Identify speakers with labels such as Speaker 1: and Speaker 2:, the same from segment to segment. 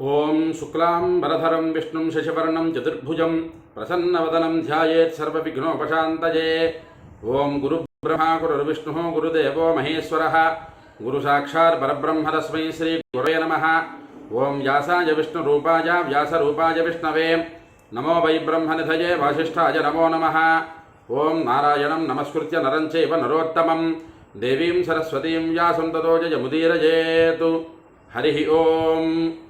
Speaker 1: ओम शुक्लां वरधरं विष्णुं शशिवर्णं चतुर्भुजं प्रसन्नवदनं ध्यायेत् सर्वविघ्नोपशान्तये ओं गुरुब्रह्मा, गुरुर्विष्णुः, गुरुदेवो महेश्वरः। गुरुसाक्षात् परब्रह्म तस्मै श्रीगुरवे नमः। ॐ व्यासाय विष्णुरूपाय, व्यासरूपाय विष्णवे। नमो वै ब्रह्मनिधये वासिष्ठाय नमो नमः। ॐ नारायणं नमस्कृत्य नरं चैव नरोत्तमं। देवीं सरस्वतीं व्यासं ततो जयमुदीरजेतु हरिः ओम्।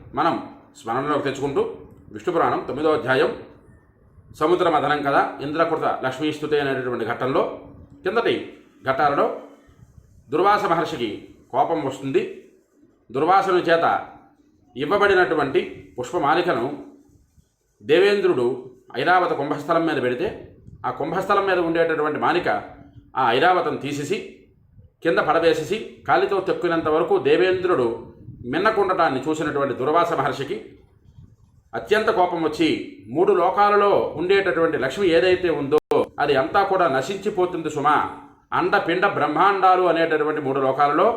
Speaker 1: మనం స్మరణలోకి తెచ్చుకుంటూ విష్ణు పురాణం తొమ్మిదో అధ్యాయం సముద్ర మథనం కదా ఇంద్రకృత లక్ష్మీస్తుతి అనేటటువంటి ఘట్టంలో కిందటి ఘట్టాలలో దుర్వాస మహర్షికి కోపం వస్తుంది. దుర్వాసను చేత ఇవ్వబడినటువంటి పుష్పమాలికను దేవేంద్రుడు ఐరావత కుంభస్థలం మీద పెడితే ఆ కుంభస్థలం మీద ఉండేటటువంటి మాలిక ఆ ఐరావతం తీసేసి కింద పడవేసేసి కాలితో తొక్కినంత వరకు దేవేంద్రుడు మిన్నకుండటాన్ని చూసినటువంటి దుర్వాస మహర్షికి అత్యంత కోపం వచ్చి మూడు లోకాలలో ఉండేటటువంటి లక్ష్మి ఏదైతే ఉందో అది అంతా కూడా నశించిపోతుంది సుమా. అండ పిండ బ్రహ్మాండాలు అనేటటువంటి మూడు లోకాలలో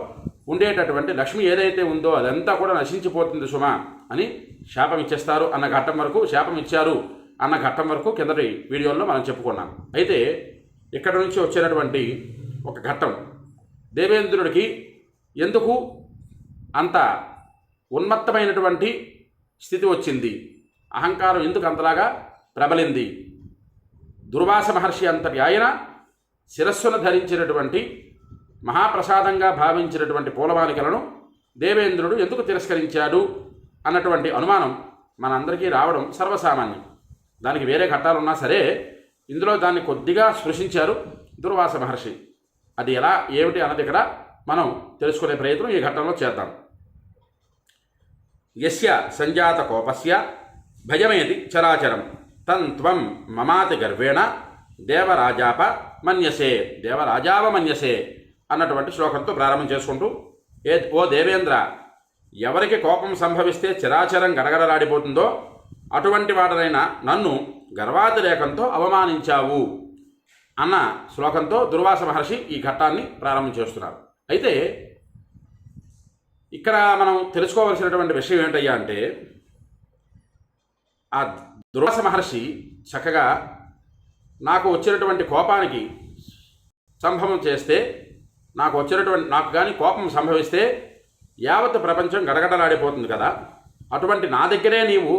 Speaker 1: ఉండేటటువంటి లక్ష్మి ఏదైతే ఉందో అదంతా కూడా నశించిపోతుంది సుమా అని శాపం ఇచ్చేస్తారు అన్న ఘట్టం వరకు శాపం ఇచ్చారు అన్న ఘట్టం వరకు కిందటి వీడియోలో మనం చెప్పుకున్నాం. అయితే ఇక్కడ నుంచి వచ్చినటువంటి ఒక ఘట్టం. దేవేంద్రుడికి ఎందుకు అంత ఉన్మత్తమైనటువంటి స్థితి వచ్చింది. అహంకారం ఎందుకు అంతలాగా ప్రబలింది? దుర్వాస మహర్షి అంతటి ఆయన శిరస్సును ధరించినటువంటి మహాప్రసాదంగా భావించినటువంటి పూలమాలికలను దేవేంద్రుడు ఎందుకు తిరస్కరించాడు అన్నటువంటి అనుమానం మనందరికీ రావడం సర్వసామాన్యం. దానికి వేరే ఘట్టాలున్నా సరే ఇందులో దాన్ని కొద్దిగా స్పృశించారు దుర్వాస మహర్షి. అది ఎలా ఏమిటి అన్నది ఇక్కడ మనం తెలుసుకునే ప్రయత్నం ఈ ఘట్టంలో చేద్దాం. యస్య సంజాత కోపస్య భయమేది చరాచరం. తం త్వం మమాతి గర్వేణ దేవరాజాప మన్యసే దేవరాజావ మన్యసే అన్నటువంటి శ్లోకంతో ప్రారంభం చేసుకుంటూ ఏ ఓ దేవేంద్ర ఎవరికి కోపం సంభవిస్తే చిరాచరం గడగడలాడిపోతుందో అటువంటి వాడనైనా నన్ను గర్వాతిరేకంతో అవమానించావు అన్న శ్లోకంతో దుర్వాస మహర్షి ఈ ఘట్టాన్ని ప్రారంభం చేస్తున్నారు. అయితే ఇక్కడ మనం తెలుసుకోవలసినటువంటి విషయం ఏంటయ్యా అంటే ఆ దుర్వాస మహర్షి చక్కగా నాకు వచ్చినటువంటి కోపానికి సంభవం చేస్తే నాకు వచ్చినటువంటి నాకు కానీ కోపం సంభవిస్తే యావత్ ప్రపంచం గడగడలాడిపోతుంది కదా. అటువంటి నా దగ్గరే నీవు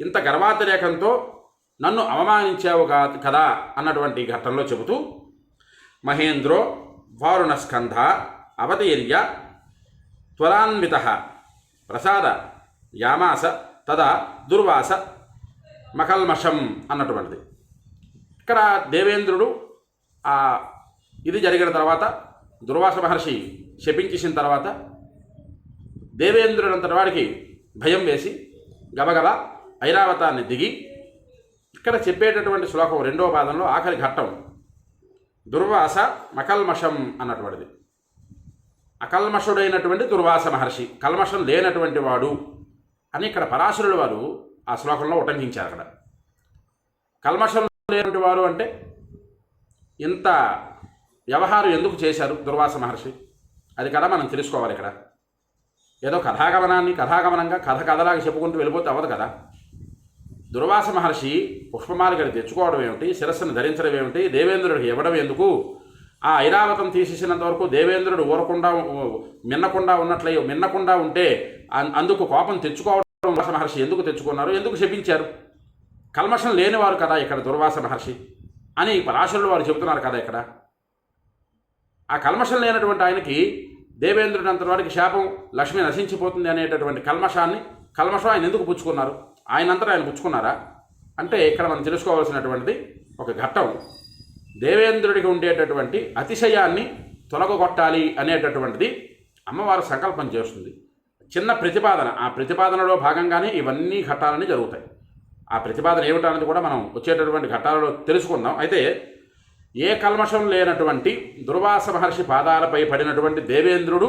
Speaker 1: ఇంత గర్వాతిరేకంతో నన్ను అవమానించావు కా- కదా అన్నటువంటి ఘట్టంలో చెబుతూ మహేంద్రో వారుణ స్కంధ అవతీర్య త్వరాన్విత. ప్రసాద యామాస తదా దుర్వాస మకల్మషం అన్నటువంటిది. ఇక్కడ దేవేంద్రుడు ఆ ఇది జరిగిన తర్వాత దుర్వాస మహర్షి శపించేసిన తర్వాత దేవేంద్రుడంతటి వాడికి భయం వేసి గబగబా ఐరావతాన్ని దిగి ఇక్కడ చెప్పేటటువంటి శ్లోకం రెండవ పాదంలో ఆఖరి ఘట్టం దుర్వాస మకల్మషం అన్నటువంటిది. అకల్మషుడైనటువంటి దుర్వాస మహర్షి కల్మషం లేనటువంటి వాడు అని ఇక్కడ పరాశరుడు వారు ఆ శ్లోకంలో ఉటంకించారు అక్కడ. కల్మషం లేనటువంటి వారు అంటే ఇంత వ్యవహారం ఎందుకు చేశారు దుర్వాస మహర్షి? అది కదా మనం తెలుసుకోవాలి ఇక్కడ. ఏదో కథాగమనాన్ని కథాగమనంగా కథ కథలాగా చెప్పుకుంటూ వెళ్ళిపోతే అవ్వదు కదా. దుర్వాస మహర్షి పుష్పమాలికని తెచ్చుకోవడం ఏమిటి? శిరస్సును ధరించడం ఏమిటి? దేవేంద్రుడికి ఇవ్వడం ఎందుకు? ఆ ఐరావతం తీసేసినంత వరకు దేవేంద్రుడు ఊరకుండా మిన్నకుండా ఉన్నట్లే మిన్నకుండా ఉంటే అందుకు కోపం తెచ్చుకోవడం దుర్వాస మహర్షి ఎందుకు తెచ్చుకున్నారు? ఎందుకు శపించారు? కల్మషం లేనివారు కదా ఇక్కడ దుర్వాస మహర్షి అని పరాశరులు వారు చెబుతున్నారు కదా ఇక్కడ. ఆ కల్మషం లేనటువంటి ఆయనకి దేవేంద్రుడు అంతవరకు శాపం లక్ష్మి నశించిపోతుంది అనేటటువంటి కల్మషాన్ని కల్మషం ఆయన ఎందుకు పుచ్చుకున్నారు? ఆయనంతటా ఆయన పుచ్చుకున్నారా? అంటే ఇక్కడ మనం తెలుసుకోవాల్సినటువంటిది ఒక ఘట్టం. దేవేంద్రుడికి ఉండేటటువంటి అతిశయాన్ని తొలగొట్టాలి అనేటటువంటిది అమ్మవారు సంకల్పం చేస్తుంది. చిన్న ప్రతిపాదన ఆ ప్రతిపాదనలో భాగంగానే ఇవన్నీ ఘట్టాలని జరుగుతాయి. ఆ ప్రతిపాదన ఏమిటన్నది కూడా మనం వచ్చేటటువంటి ఘట్టాలలో తెలుసుకుందాం. అయితే ఏ కల్మషం లేనటువంటి దుర్వాస మహర్షి పాదాలపై పడినటువంటి దేవేంద్రుడు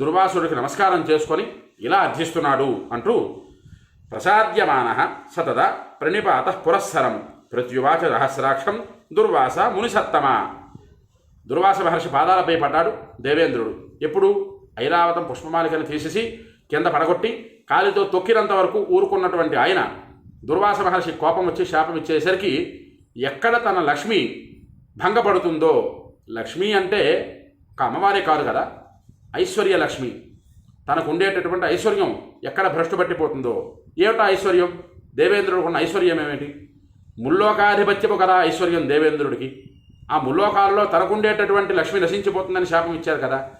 Speaker 1: దుర్వాసుడికి నమస్కారం చేసుకొని ఇలా అర్థిస్తున్నాడు అంటూ ప్రసాద్యమాన సతద ప్రణిపాత పురస్సరం ప్రత్యువాచ రహస్రాక్షం దుర్వాస మునిసత్తమ దుర్వాస మహర్షి పాదాలపై పడ్డాడు దేవేంద్రుడు. ఎప్పుడు? ఐరావతం పుష్పమాలికను తీసేసి కింద పడగొట్టి కాలితో తొక్కినంత వరకు ఊరుకున్నటువంటి ఆయన దుర్వాస మహర్షి కోపం వచ్చి శాపం ఇచ్చేసరికి ఎక్కడ తన లక్ష్మి భంగపడుతుందో? లక్ష్మి అంటే ఒక అమ్మవారే కాదు కదా. ఐశ్వర్య లక్ష్మి. తనకు ఉండేటటువంటి ఐశ్వర్యం ఎక్కడ భ్రష్టు పట్టిపోతుందో ఏమిటా ఐశ్వర్యం? దేవేంద్రుడికి ఉన్న ఐశ్వర్యం ఏమిటి? ముల్లోకాధిపత్యము కదా ఐశ్వర్యం దేవేంద్రుడికి. ఆ ముల్లోకాలలో తనకుండేటటువంటి లక్ష్మి నశించిపోతుందని శాపం ఇచ్చారు కదా.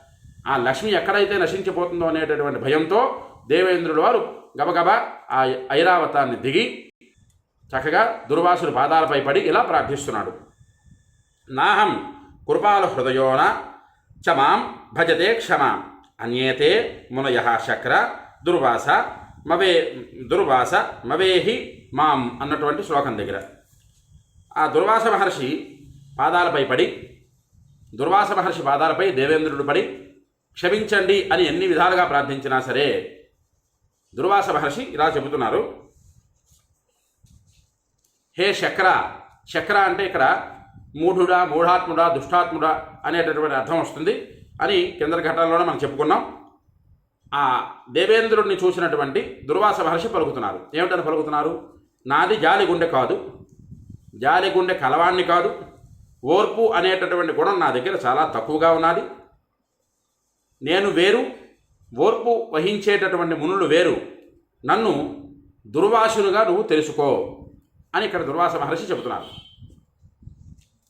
Speaker 1: ఆ లక్ష్మి ఎక్కడైతే నశించిపోతుందో అనేటటువంటి భయంతో దేవేంద్రుడు వారు గబగబా ఆ ఐరావతాన్ని దిగి చక్కగా దుర్వాసుడి పాదాలపై పడి ఇలా ప్రార్థిస్తున్నాడు. నాహం కృపాల హృదయోన చమాం భజతే క్షమా అన్యేతే మునయ శక్ర దుర్వాస మవే దుర్వాస మవేహి మాం అన్నటువంటి శ్లోకం దగ్గర. ఆ దుర్వాస మహర్షి పాదాలపై పడి దుర్వాస మహర్షి పాదాలపై దేవేంద్రుడు పడి క్షమించండి అని ఎన్ని విధాలుగా ప్రార్థించినా సరే దుర్వాస మహర్షి ఇలా చెబుతున్నారు. హే శక్ర శక్ర అంటే ఇక్కడ మూఢుడా మూఢాత్ముడా దుష్టాత్ముడా అనేటటువంటి అర్థం వస్తుంది అని కింద ఘటనలోనే మనం చెప్పుకున్నాం. ఆ దేవేంద్రుడిని చూసినటువంటి దుర్వాస మహర్షి పలుకుతున్నారు. ఏమిటని పలుకుతున్నారు? నాది జాలిగుండె కాదు. జాలిగుండె కలవాణ్ణి కాదు. ఓర్పు అనేటటువంటి గుణం నా దగ్గర చాలా తక్కువగా ఉన్నది. నేను వేరు ఓర్పు వహించేటటువంటి మునులు వేరు. నన్ను దుర్వాసులుగా నువ్వు తెలుసుకో అని ఇక్కడ దుర్వాస మహర్షి చెబుతున్నారు.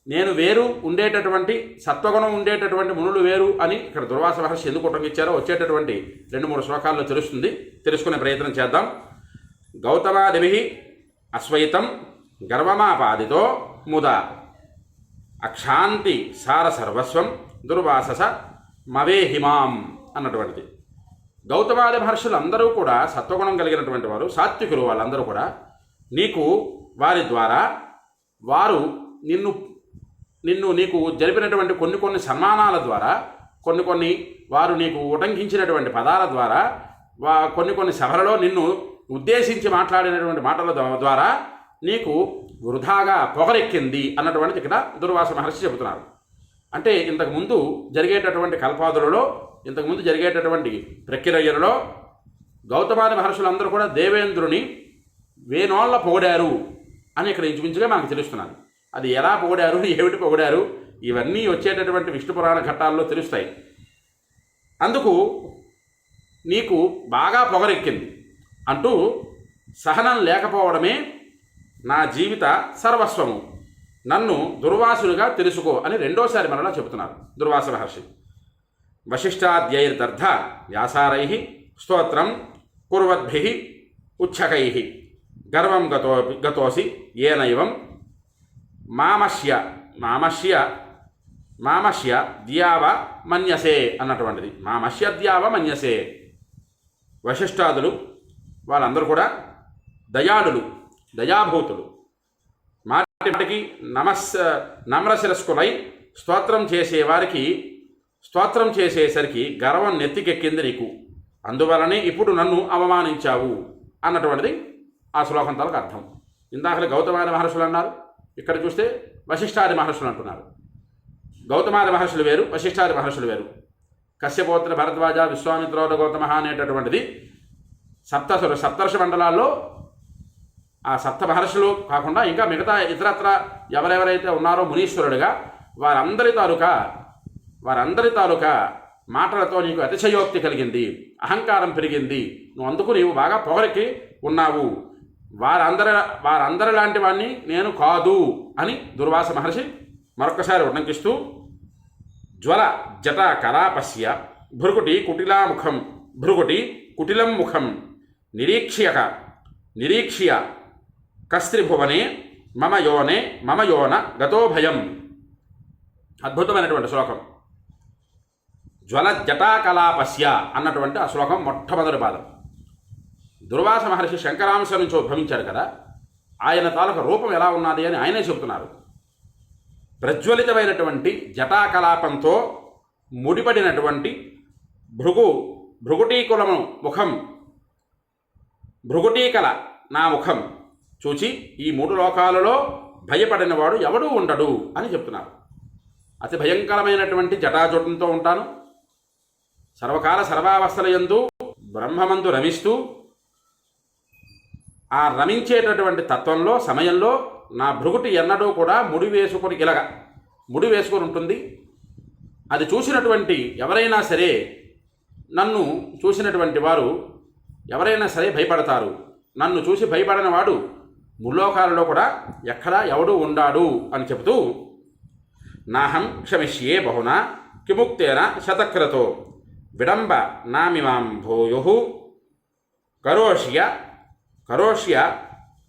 Speaker 1: నేను వేరు ఉండేటటువంటి సత్వగుణం ఉండేటటువంటి మునులు వేరు అని ఇక్కడ దుర్వాస మహర్షి ఎందుకు ఉటంకిచ్చారో వచ్చేటటువంటి రెండు మూడు శ్లోకాల్లో తెలుస్తుంది. తెలుసుకునే ప్రయత్నం చేద్దాం. గౌతమాదిభి అశ్వయితం గర్వమాపాదితో ముద. అక్షాంతి సార సర్వస్వం దుర్వాసస మవేహిమాం అన్నటువంటిది. గౌతమాది మహర్షులు అందరూ కూడా సత్వగుణం కలిగినటువంటి వారు సాత్వికులు వాళ్ళందరూ కూడా నీకు వారి ద్వారా వారు నిన్ను నిన్ను నీకు జరిపినటువంటి కొన్ని కొన్ని సన్మానాల ద్వారా కొన్ని కొన్ని వారు నీకు ఉటంకించినటువంటి పదాల ద్వారా వా కొన్ని కొన్ని సభలలో నిన్ను ఉద్దేశించి మాట్లాడినటువంటి మాటల ద్వారా నీకు వృధాగా పొగరెక్కింది అన్నటువంటిది ఇక్కడ దుర్వాస మహర్షి చెబుతున్నారు. అంటే ఇంతకుముందు జరిగేటటువంటి కల్పాదులలో ఇంతకుముందు జరిగేటటువంటి ప్రక్రియలలో గౌతమాది మహర్షులందరూ కూడా దేవేంద్రుని వేనోళ్ళ పొగిడారు అని ఇక్కడ ఇంచుమించుగా మనకు తెలుస్తున్నారు. అది ఎలా పొగిడారు ఏమిటి పొగిడారు ఇవన్నీ వచ్చేటటువంటి విష్ణు పురాణ ఘట్టాల్లో తెలుస్తాయి. అందుకు నీకు బాగా పొగరెక్కింది. అంటూ సహనం లేకపోవడమే నా జీవిత సర్వస్వము. నన్ను దుర్వాసునిగా తెలుసుకో అని రెండోసారి మరలా చెబుతున్నారు దుర్వాస మహర్షి. వశిష్టాద్యైర్దర్థ వ్యాసారై స్తోత్రం కుర్వద్భి ఉచ్చకై. గర్వం గతో గతోసి ఏనైవం మామస్య మామస్య మామస్య ద్యావ మన్యసే అన్నటువంటిది. మామస్య ద్యావ మన్యసే. వశిష్టాదులు వాళ్ళందరూ కూడా దయాళులు దయాభూతులు. మాటి మాటికి నమస్ నమ్రశిరస్కులై స్తోత్రం చేసేవారికి స్తోత్రం చేసేసరికి గర్వం నెత్తికెక్కింది నీకు. అందువలనే ఇప్పుడు నన్ను అవమానించావు అన్నటువంటిది ఆ శ్లోకం తాలకు అర్థం. ఇందాకలే గౌతమాది మహర్షులు అన్నారు ఇక్కడ చూస్తే వశిష్ఠాది మహర్షులు అంటున్నారు. గౌతమాది మహర్షులు వేరు వశిష్ఠాది మహర్షులు వేరు. కశ్యపోత్ర భరద్వాజ విశ్వామిత్రోద గౌతమ అనేటటువంటిది సప్తసుర సప్తర్షి మండలాల్లో ఆ సప్త మహర్షులు కాకుండా ఇంకా మిగతా ఇతరత్ర ఎవరెవరైతే ఉన్నారో మునీశ్వరుడుగా వారందరి తాలూకా వారందరి తాలూకా మాటలతో నీకు అతిశయోక్తి కలిగింది అహంకారం పెరిగింది. నువ్వు అందుకు నీవు బాగా పొగరికి ఉన్నావు. వారందరి వారందరి లాంటి వాడిని నేను కాదు అని దుర్వాస మహర్షి మరొకసారి ఉటంకిస్తూ జ్వల జట కలాపస్య భృగుటి కుటిలాముఖం భృగుటి కుటిలం ముఖం నిరీక్ష్యక నిరీక్ష్య కస్త్రిభువనే మమ యోనే మమ యోన గతో భయం అద్భుతమైనటువంటి శ్లోకం. జ్వల జటాకలాపస్య అన్నటువంటి ఆ శ్లోకం మొట్టమొదటి పాదం. దుర్వాస మహర్షి శంకరాంశ నుంచి ఉద్భవించారు కదా ఆయన తాలూక రూపం ఎలా ఉన్నది అని ఆయనే చెబుతున్నారు. ప్రజ్వలితమైనటువంటి జటాకలాపంతో ముడిపడినటువంటి భృగు భృగుటీకులము ముఖం భృగుటీకల నా ముఖం చూచి ఈ మూడు లోకాలలో భయపడినవాడు ఎవడూ ఉండడు అని చెప్తున్నారు. అతి భయంకరమైనటువంటి జటాజుటంతో ఉంటాను. సర్వకాల సర్వావస్థల యందు బ్రహ్మమందు రమిస్తూ ఆ రమించేటటువంటి తత్వంలో సమయంలో నా భృగుటి ఎన్నడూ కూడా ముడి వేసుకొని ఇలాగ ముడి వేసుకొని ఉంటుంది. అది చూసినటువంటి ఎవరైనా సరే నన్ను చూసినటువంటి వారు ఎవరైనా సరే భయపడతారు. నన్ను చూసి భయపడనవాడు ముల్లోకాలలో కూడా ఎక్కడా ఎవడు ఉండాడు అని చెబుతూ నాహం క్షమిష్యే బహున కిముక్తేన శతక్రతో విడంబ నామిమాం భూయు కరోష్య కరోష్య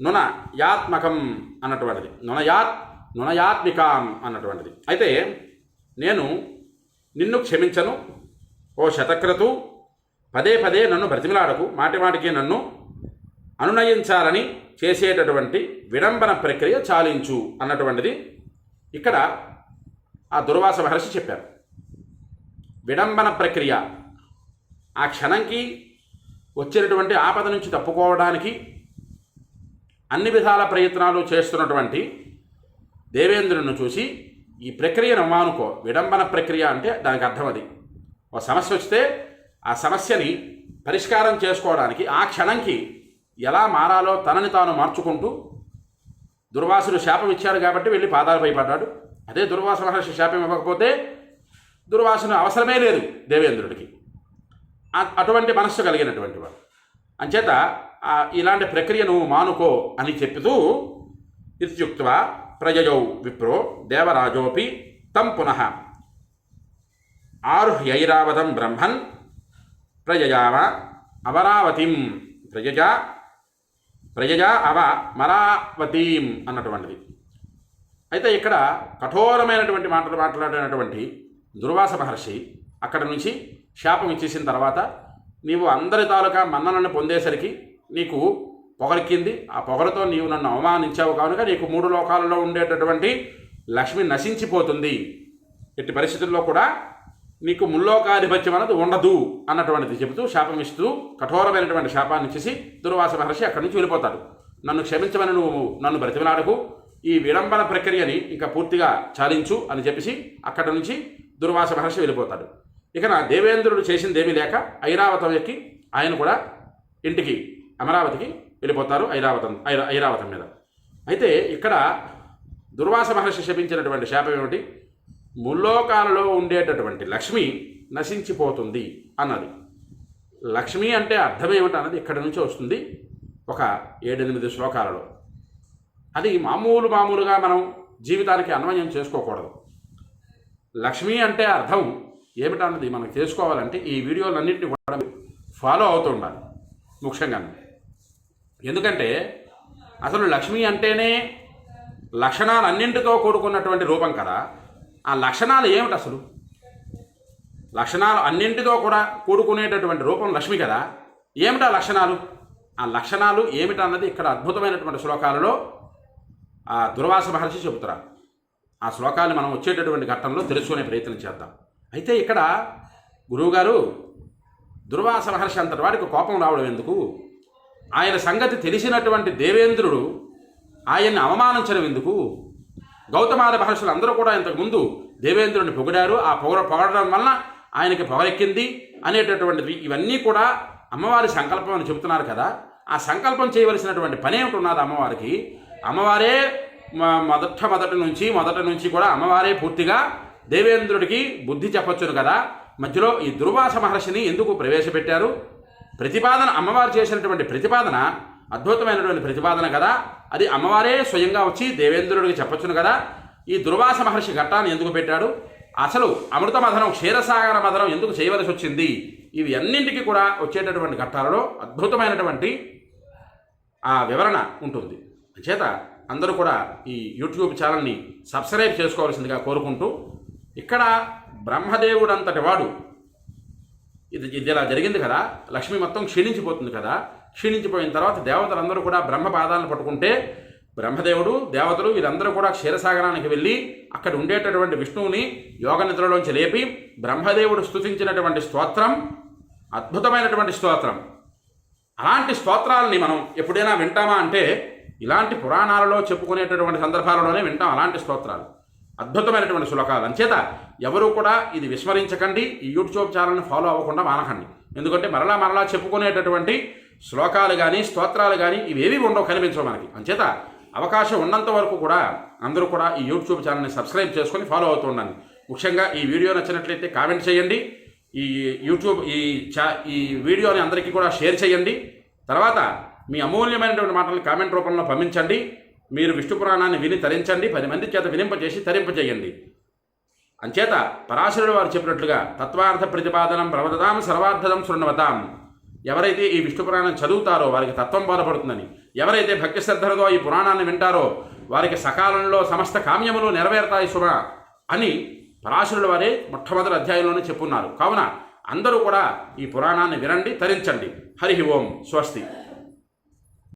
Speaker 1: నున యాత్మకం అన్నటువంటిది. నునయాత్ నునయాత్మికాం అన్నటువంటిది. అయితే నేను నిన్ను క్షమించను ఓ శతక్రతు పదే పదే నన్ను బ్రతిమిలాడకు మాటి మాటికి నన్ను అనునయించాలని చేసేటటువంటి విడంబన ప్రక్రియ చాలించు అన్నటువంటిది ఇక్కడ ఆ దుర్వాస మహర్షి చెప్పారు. విడంబన ప్రక్రియ ఆ క్షణంకి వచ్చినటువంటి ఆపద నుంచి తప్పుకోవడానికి అన్ని విధాల ప్రయత్నాలు చేస్తున్నటువంటి దేవేంద్రుడిని చూసి ఈ ప్రక్రియను మానుకో. విడంబన ప్రక్రియ అంటే దానికి అర్థం అది. ఒక సమస్య వస్తే ఆ సమస్యని పరిష్కారం చేసుకోవడానికి ఆ క్షణంకి ఎలా మారాలో తనని తాను మార్చుకుంటూ దుర్వాసుడు శాపం ఇచ్చాడు కాబట్టి వెళ్ళి పాదాలపై పడ్డాడు. అదే దుర్వాస మహర్షి శాపం ఇవ్వకపోతే దుర్వాసన అవసరమే లేదు దేవేంద్రుడికి. అటువంటి మనస్సు కలిగినటువంటి వాడు. అంచేత ఇలాంటి ప్రక్రియను మానుకో అని చెప్తూ ఇత్యుక్త ప్రజయౌ విప్రో దేవరాజోపి తం పునః. ఆరుహ్యైరావతం బ్రహ్మన్ ప్రజయావ అమరావతిం. ప్రజజ ప్రజజ అవ మరావతీం అన్నటువంటిది. అయితే ఇక్కడ కఠోరమైనటువంటి మాటలు మాట్లాడినటువంటి దుర్వాస మహర్షి అక్కడ నుంచి శాపం ఇచ్చేసిన తర్వాత నీవు అందరి తాలూకా మన్ననను పొందేసరికి నీకు పొగరికింది. ఆ పొగరతో నీవు నన్ను అవమానించావు కనుక నీకు మూడు లోకాలలో ఉండేటటువంటి లక్ష్మి నశించిపోతుంది. ఎట్టి పరిస్థితుల్లో కూడా మీకు ముల్లోకాధిపత్యం అన్నది ఉండదు అన్నటువంటిది చెబుతూ శాపం ఇస్తూ కఠోరమైనటువంటి శాపాన్ని చేసి దుర్వాస మహర్షి అక్కడి నుంచి వెళ్ళిపోతాడు. నన్ను క్షమించమని నువ్వు నన్ను బ్రతిమలాడకు ఈ విడంబన ప్రక్రియని ఇంకా పూర్తిగా చాలించు అని చెప్పేసి అక్కడి నుంచి దుర్వాస మహర్షి వెళ్ళిపోతాడు. ఇక నా దేవేంద్రుడు చేసిందేమీ లేక ఐరావతం ఎక్కి ఆయన కూడా ఇంటికి అమరావతికి వెళ్ళిపోతారు ఐరావతం ఐరా ఐరావతం మీద. అయితే ఇక్కడ దుర్వాస మహర్షి శపించినటువంటి శాపం ఏమిటి? ముల్లోకాలలో ఉండేటటువంటి లక్ష్మి నశించిపోతుంది అన్నది. లక్ష్మి అంటే అర్థం ఏమిటన్నది ఇక్కడి నుంచి వస్తుంది ఒక ఏడెనిమిది శ్లోకాలలో. అది మామూలు మామూలుగా మనం జీవితానికి అన్వయం చేసుకోకూడదు. లక్ష్మి అంటే అర్థం ఏమిటన్నది మనం తెలుసుకోవాలంటే ఈ వీడియోలన్నింటినీ కూడా ఫాలో అవుతూ ఉండాలి ముఖ్యంగా. ఎందుకంటే అసలు లక్ష్మి అంటేనే లక్షణాలన్నింటితో కూడుకున్నటువంటి రూపం కదా. ఆ లక్షణాలు ఏమిటి అసలు? లక్షణాలు అన్నింటితో కూడా కూడుకునేటటువంటి రూపం లక్ష్మి కదా. ఏమిటా లక్షణాలు? ఆ లక్షణాలు ఏమిటన్నది ఇక్కడ అద్భుతమైనటువంటి శ్లోకాలలో ఆ దుర్వాస మహర్షి చెబుతున్నారు. ఆ శ్లోకాన్ని మనం వచ్చేటటువంటి ఘట్టంలో తెలుసుకునే ప్రయత్నం చేద్దాం. అయితే ఇక్కడ గురువుగారు దుర్వాస మహర్షి అంతటి వాడికి కోపం రావడం ఎందుకు? ఆయన సంగతి తెలిసినటువంటి దేవేంద్రుడు ఆయన్ని అవమానించడం ఎందుకు? గౌతమాది మహర్షులు అందరూ కూడా ఇంతకుముందు దేవేంద్రుడిని పొగిడారు. ఆ పొగ పొగడడం వలన ఆయనకి పొగరెక్కింది అనేటటువంటివి ఇవన్నీ కూడా అమ్మవారి సంకల్పం అని చెబుతున్నారు కదా. ఆ సంకల్పం చేయవలసినటువంటి పని ఏమిటి ఉన్నది అమ్మవారికి? అమ్మవారే మ- మొదట మొదటి నుంచి మొదటి నుంచి కూడా అమ్మవారే పూర్తిగా దేవేంద్రుడికి బుద్ధి చెప్పొచ్చును కదా. మధ్యలో ఈ దుర్వాస మహర్షిని ఎందుకు ప్రవేశపెట్టారు? ప్రతిపాదన అమ్మవారు చేసినటువంటి ప్రతిపాదన అద్భుతమైనటువంటి ప్రతిపాదన కదా? అది అమ్మవారే స్వయంగా వచ్చి దేవేంద్రుడికి చెప్పొచ్చును కదా? ఈ దుర్వాస మహర్షి ఘట్టాన్ని ఎందుకు పెట్టాడు? అసలు అమృత మధనం క్షీరసాగర మధనం ఎందుకు చేయవలసి వచ్చింది? ఇవి అన్నింటికి కూడా వచ్చేటటువంటి ఘట్టాలలో అద్భుతమైనటువంటి ఆ వివరణ ఉంటుంది. చేత అందరూ కూడా ఈ యూట్యూబ్ ఛానల్ని సబ్స్క్రైబ్ చేసుకోవాల్సిందిగా కోరుకుంటూ ఇక్కడ బ్రహ్మదేవుడు అంతటి వాడు. ఇది ఇది ఇలా జరిగింది కదా? లక్ష్మి మొత్తం క్షీణించిపోతుంది కదా? క్షీణించిపోయిన తర్వాత దేవతలందరూ కూడా బ్రహ్మ పాదాలను పట్టుకుంటే బ్రహ్మదేవుడు దేవతలు వీరందరూ కూడా క్షీరసాగరానికి వెళ్ళి అక్కడ ఉండేటటువంటి విష్ణువుని యోగ నిద్రలోంచి లేపి బ్రహ్మదేవుడు స్తుతించినటువంటి స్తోత్రం అద్భుతమైనటువంటి స్తోత్రం. అలాంటి స్తోత్రాలని మనం ఎప్పుడైనా వింటామా అంటే ఇలాంటి పురాణాలలో చెప్పుకునేటటువంటి సందర్భాలలోనే వింటాం అలాంటి స్తోత్రాలు. అద్భుతమైనటువంటి శ్లోకాలు. అంచేత ఎవరు కూడా ఇది విస్మరించకండి ఈ యూట్యూబ్ ఛానల్ని ఫాలో అవ్వకుండా మానకండి. ఎందుకంటే మరలా మరలా చెప్పుకునేటటువంటి శ్లోకాలు కానీ స్తోత్రాలు కానీ ఇవేవి ఉండవు కనిపించవు మనకి. అంచేత అవకాశం ఉన్నంత వరకు కూడా అందరూ కూడా ఈ యూట్యూబ్ ఛానల్ని సబ్స్క్రైబ్ చేసుకొని ఫాలో అవుతూ ఉండండి. ముఖ్యంగా ఈ వీడియో నచ్చినట్లయితే కామెంట్ చేయండి. ఈ యూట్యూబ్ ఈ చా ఈ వీడియోని అందరికీ కూడా షేర్ చేయండి. తర్వాత మీ అమూల్యమైనటువంటి మాటలను కామెంట్ రూపంలో పంపించండి. మీరు విష్ణు పురాణాన్ని విని తరించండి. పది మంది చేత వినింపజేసి తరింపజేయండి అంచేత పరాశరుడు వారు చెప్పినట్లుగా తత్వార్థ ప్రతిపాదనం ప్రవదదాం సర్వార్థదం శృణవతాం. ఎవరైతే ఈ విష్ణు పురాణం చదువుతారో వారికి తత్వం బోధపడుతుందని ఎవరైతే భక్తి శ్రద్ధలతో ఈ పురాణాన్ని వింటారో వారికి సకాలంలో సమస్త కామ్యములు నెరవేరుతాయి శుభ అని పరాశరుల వారే మొట్టమొదటి అధ్యాయంలోనే చెప్పున్నారు. కావున అందరూ కూడా ఈ పురాణాన్ని వినండి తరించండి. హరి ఓం స్వస్తి.